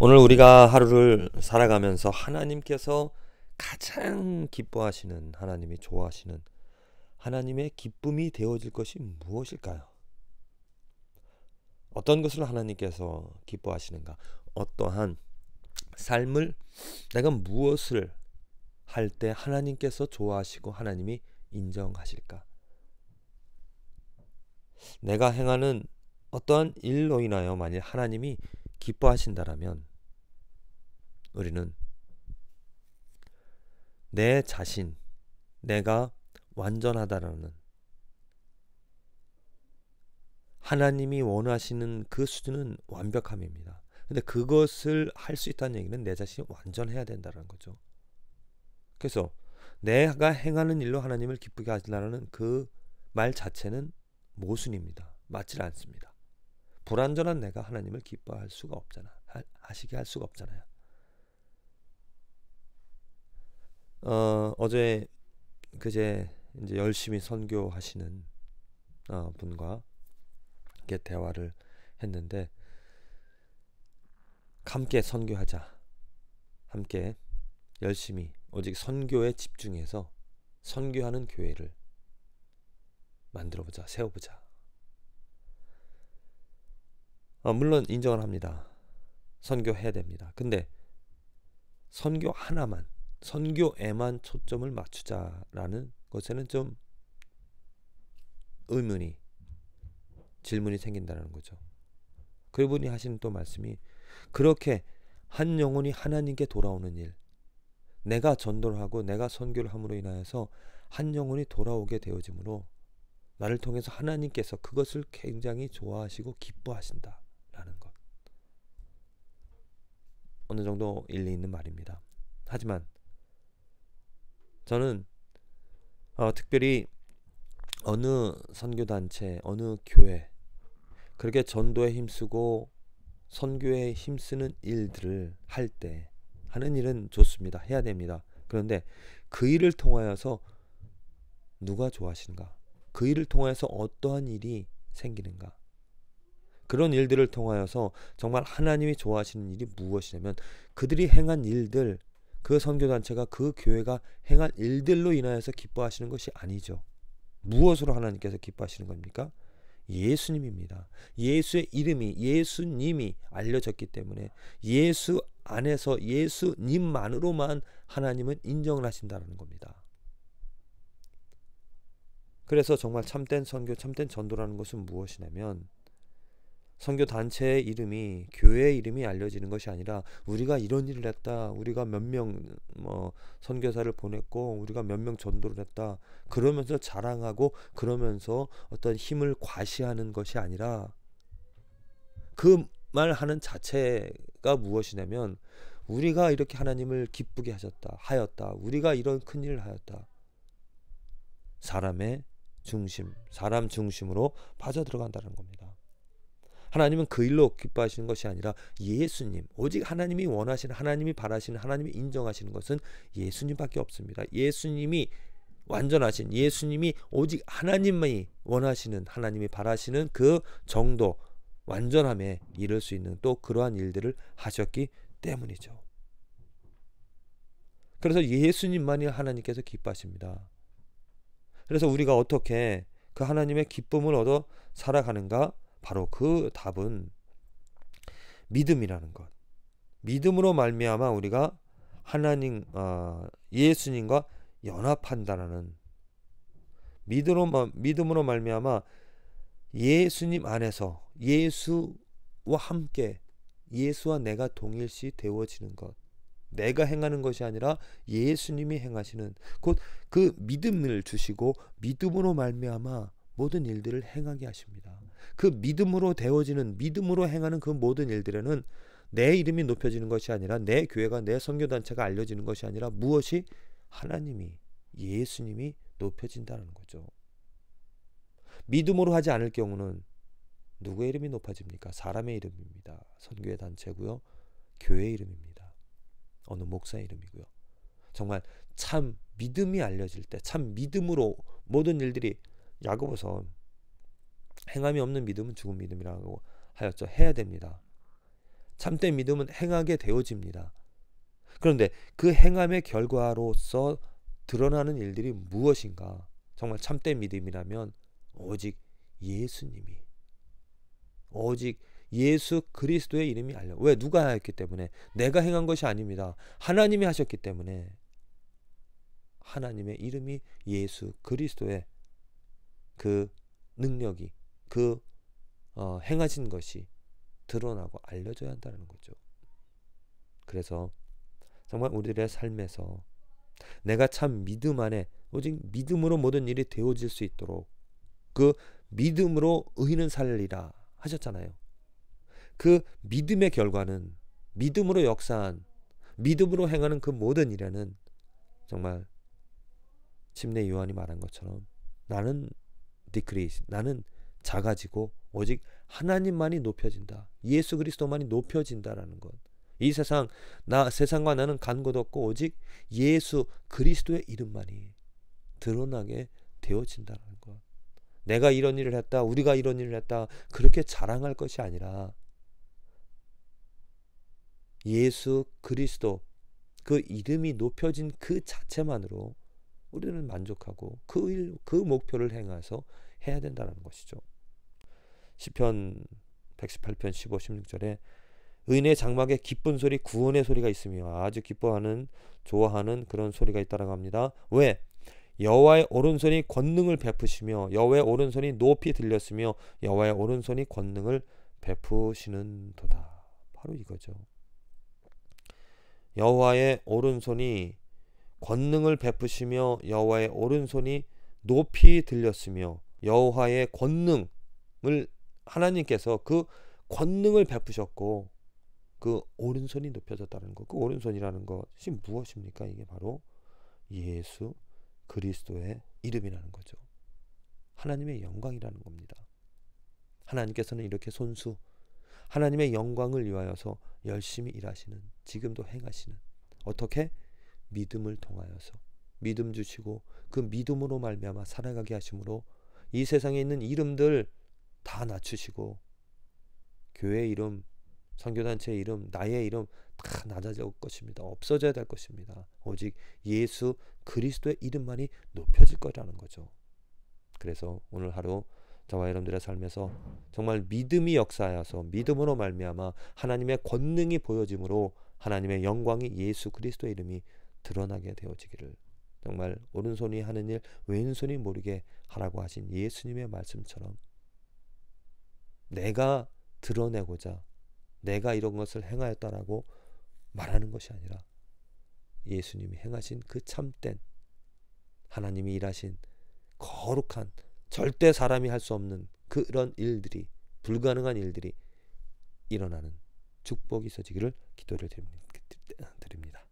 오늘 우리가 하루를 살아가면서 하나님께서 가장 기뻐하시는 하나님이 좋아하시는 하나님의 기쁨이 되어질 것이 무엇일까요? 어떤 것을 하나님께서 기뻐하시는가? 어떠한 삶을 내가 무엇을 할 때 하나님께서 좋아하시고 하나님이 인정하실까? 내가 행하는 어떠한 일로 인하여 만일 하나님이 기뻐하신다라면 우리는 내 자신, 내가 완전하다라는 하나님이 원하시는 그 수준은 완벽함입니다. 근데 그것을 할 수 있다는 얘기는 내 자신이 완전해야 된다는 거죠. 그래서 내가 행하는 일로 하나님을 기쁘게 하시라는 그 말 자체는 모순입니다. 맞질 않습니다. 불완전한 내가 하나님을 기뻐할 수가 없잖아. 하시게 할 수가 없잖아요. 어, 어제 그제 이제 열심히 선교하시는 어, 분과 이렇게 대화를 했는데 함께 선교하자. 함께 열심히 오직 선교에 집중해서 선교하는 교회를 만들어 보자. 세워 보자. 어, 물론 인정을 합니다. 선교해야 됩니다. 근데 선교 하나만 선교에만 초점을 맞추자라는 것에는 좀 의문이 질문이 생긴다는 거죠. 그분이 하시는 또 말씀이 그렇게 한 영혼이 하나님께 돌아오는 일 내가 전도를 하고 내가 선교를 함으로 인하여서 한 영혼이 돌아오게 되어지므로 나를 통해서 하나님께서 그것을 굉장히 좋아하시고 기뻐하신다라는 것. 어느 정도 일리 있는 말입니다. 하지만 저는 어, 특별히 어느 선교 단체, 어느 교회 그렇게 전도에 힘쓰고 선교에 힘쓰는 일들을 할 때 하는 일은 좋습니다. 해야 됩니다. 그런데 그 일을 통하여서 누가 좋아하시는가? 그 일을 통하여서 어떠한 일이 생기는가? 그런 일들을 통하여서 정말 하나님이 좋아하시는 일이 무엇이냐면 그들이 행한 일들 그 선교단체가 그 교회가 행한 일들로 인하여서 기뻐하시는 것이 아니죠. 무엇으로 하나님께서 기뻐하시는 겁니까? 예수님입니다. 예수의 이름이 예수님이 알려졌기 때문에 예수 안에서 예수님만으로만 하나님은 인정을 하신다는 겁니다. 그래서 정말 참된 선교, 참된 전도라는 것은 무엇이냐면 선교 단체의 이름이 교회의 이름이 알려지는 것이 아니라 우리가 이런 일을 했다. 우리가 몇 명 뭐 선교사를 보냈고 우리가 몇 명 전도를 했다. 그러면서 자랑하고 그러면서 어떤 힘을 과시하는 것이 아니라 그 말 하는 자체가 무엇이냐면 우리가 이렇게 하나님을 기쁘게 하셨다. 하였다. 우리가 이런 큰 일을 하였다. 사람의 중심, 사람 중심으로 빠져 들어간다는 겁니다. 하나님은 그 일로 기뻐하시는 것이 아니라 예수님, 오직 하나님이 원하시는, 하나님이 바라시는, 하나님이 인정하시는 것은 예수님밖에 없습니다. 예수님이 완전하신 예수님이 오직 하나님만이 원하시는 하나님이 바라시는 그 정도 완전함에 이를 수 있는 또 그러한 일들을 하셨기 때문이죠. 그래서 예수님만이 하나님께서 기뻐하십니다. 그래서 우리가 어떻게 그 하나님의 기쁨을 얻어 살아가는가? 바로 그 답은 믿음이라는 것. 믿음으로 말미암아 우리가 하나님 어, 예수님과 연합한다라는 믿음으로 믿음으로 말미암아 예수님 안에서 예수와 함께 예수와 내가 동일시 되어지는 것. 내가 행하는 것이 아니라 예수님이 행하시는 곧 그 믿음을 주시고 믿음으로 말미암아 모든 일들을 행하게 하십니다. 그 믿음으로 되어지는 믿음으로 행하는 그 모든 일들에는 내 이름이 높여지는 것이 아니라 내 교회가 내 선교 단체가 알려지는 것이 아니라 무엇이 하나님이 예수님이 높여진다는 거죠. 믿음으로 하지 않을 경우는 누구의 이름이 높아집니까? 사람의 이름입니다. 선교의 단체고요. 교회 이름입니다. 어느 목사의 이름이고요. 정말 참 믿음이 알려질 때, 참 믿음으로 모든 일들이 야고보서 행함이 없는 믿음은 죽은 믿음이라고 하였죠. 해야 됩니다. 참된 믿음은 행하게 되어집니다. 그런데 그 행함의 결과로서 드러나는 일들이 무엇인가? 정말 참된 믿음이라면 오직 예수님이 오직 예수 그리스도의 이름이 알려. 왜 누가 하였기 때문에 내가 행한 것이 아닙니다. 하나님이 하셨기 때문에 하나님의 이름이 예수 그리스도의 그 능력이 그 어, 행하신 것이 드러나고 알려져야 한다는 거죠. 그래서 정말 우리들의 삶에서 내가 참 믿음 안에 오직 믿음으로 모든 일이 되어질 수 있도록 그 믿음으로 의인은 살리라 하셨잖아요. 그 믿음의 결과는 믿음으로 역사한 믿음으로 행하는 그 모든 일에는 정말 침례 요한이 말한 것처럼 나는 디크리스 나는 작아지고 오직 하나님만이 높여진다. 예수 그리스도만이 높여진다라는 것. 이 세상 나 세상과 나는 간 곳 없고 오직 예수 그리스도의 이름만이 드러나게 되어진다는 것. 내가 이런 일을 했다. 우리가 이런 일을 했다. 그렇게 자랑할 것이 아니라 예수 그리스도 그 이름이 높여진 그 자체만으로 우리는 만족하고 그 일, 그 목표를 행해서 해야 된다는 것이죠. 시편 118편 15, 16절에 의인의 장막에 기쁜 소리, 구원의 소리가 있으며 아주 기뻐하는 좋아하는 그런 소리가 있다라고 합니다. 왜? 여호와의 오른손이 권능을 베푸시며 여호와의 오른손이 높이 들렸으며 여호와의 오른손이 권능을 베푸시는도다. 바로 이거죠. 여호와의 오른손이 권능을 베푸시며 여호와의 오른손이 높이 들렸으며 여호와의 권능을 하나님께서 그 권능을 베푸셨고 그 오른손이 높여졌다는 것. 그 오른손이라는 것이 무엇입니까? 이게 바로 예수 그리스도의 이름이라는 거죠. 하나님의 영광이라는 겁니다. 하나님께서는 이렇게 손수 하나님의 영광을 위하여서 열심히 일하시는 지금도 행하시는 어떻게 믿음을 통하여서 믿음 주시고 그 믿음으로 말미암아 살아가게 하심으로 이 세상에 있는 이름들 다 낮추시고 교회 이름, 선교단체 이름, 나의 이름 다 낮아질 것입니다. 없어져야 될 것입니다. 오직 예수 그리스도의 이름만이 높여질 거라는 거죠. 그래서 오늘 하루 저와 여러분들의 삶에서 정말 믿음이 역사하여서 믿음으로 말미암아 하나님의 권능이 보여짐으로 하나님의 영광이 예수 그리스도의 이름이 드러나게 되어지기를 정말 오른손이 하는 일 왼손이 모르게 하라고 하신 예수님의 말씀처럼 내가 드러내고자 내가 이런 것을 행하였다라고 말하는 것이 아니라 예수님이 행하신 그 참된 하나님이 일하신 거룩한 절대 사람이 할 수 없는 그런 일들이 불가능한 일들이 일어나는 축복이 있어지기를 기도를 드립니다.